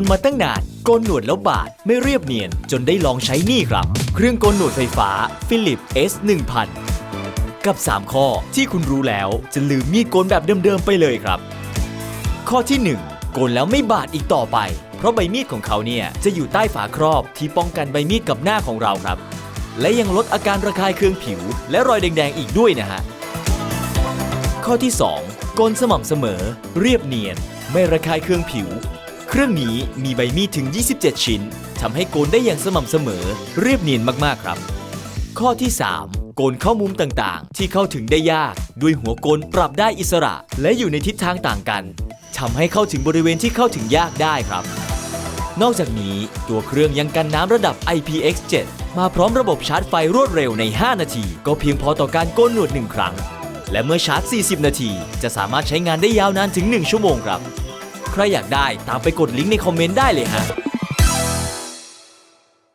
นมาตั้งนาน โกนหนวดแล้วบาดไม่เรียบเนียน จนได้ลองใช้นี่ครับ เครื่องโกนหนวดไฟฟ้า Philip S 1000กับ 3 ข้อที่คุณรู้แล้วจะลืมมีดโกนแบบเดิมๆไปเลยครับ ข้อที่ 1 โกนแล้วไม่บาดอีกต่อไป เพราะใบมีดของเขาเนี่ยจะอยู่ใต้ฝาครอบที่ป้องกันใบมีดกับหน้าของเราครับ และยังลดอาการระคายเคืองผิว และรอยแดงๆอีกด้วยนะฮะข้อที่ 2 โกนสม่ำเสมอ เรียบเนียน ไม่ระคายเคืองผิว เครื่องนี้มีใบมีดถึง 27 ชิ้นทำให้โกนได้อย่างสม่ำเสมอ เรียบเนียนมากๆครับ ข้อที่ 3 โกนเข้ามุมต่างๆ ที่เข้าถึงได้ยาก ด้วยหัวโกนปรับได้อิสระ และอยู่ในทิศทางต่างกันทำให้เข้าถึงบริเวณที่เข้าถึงยากได้ครับ นอกจากนี้ตัวเครื่องยังกันน้ำระดับ IPX7 มาพร้อมระบบชาร์จไฟรวดเร็วใน 5 นาที ก็เพียงพอต่อการโกนหนวด 1 ครั้ง และเมื่อชาร์จ 40 นาที จะสามารถใช้งานได้ยาวนานถึง 1 ชั่วโมงครับ ใครอยากได้ตามไปกดลิงก์ในคอมเมนต์ได้เลยฮะ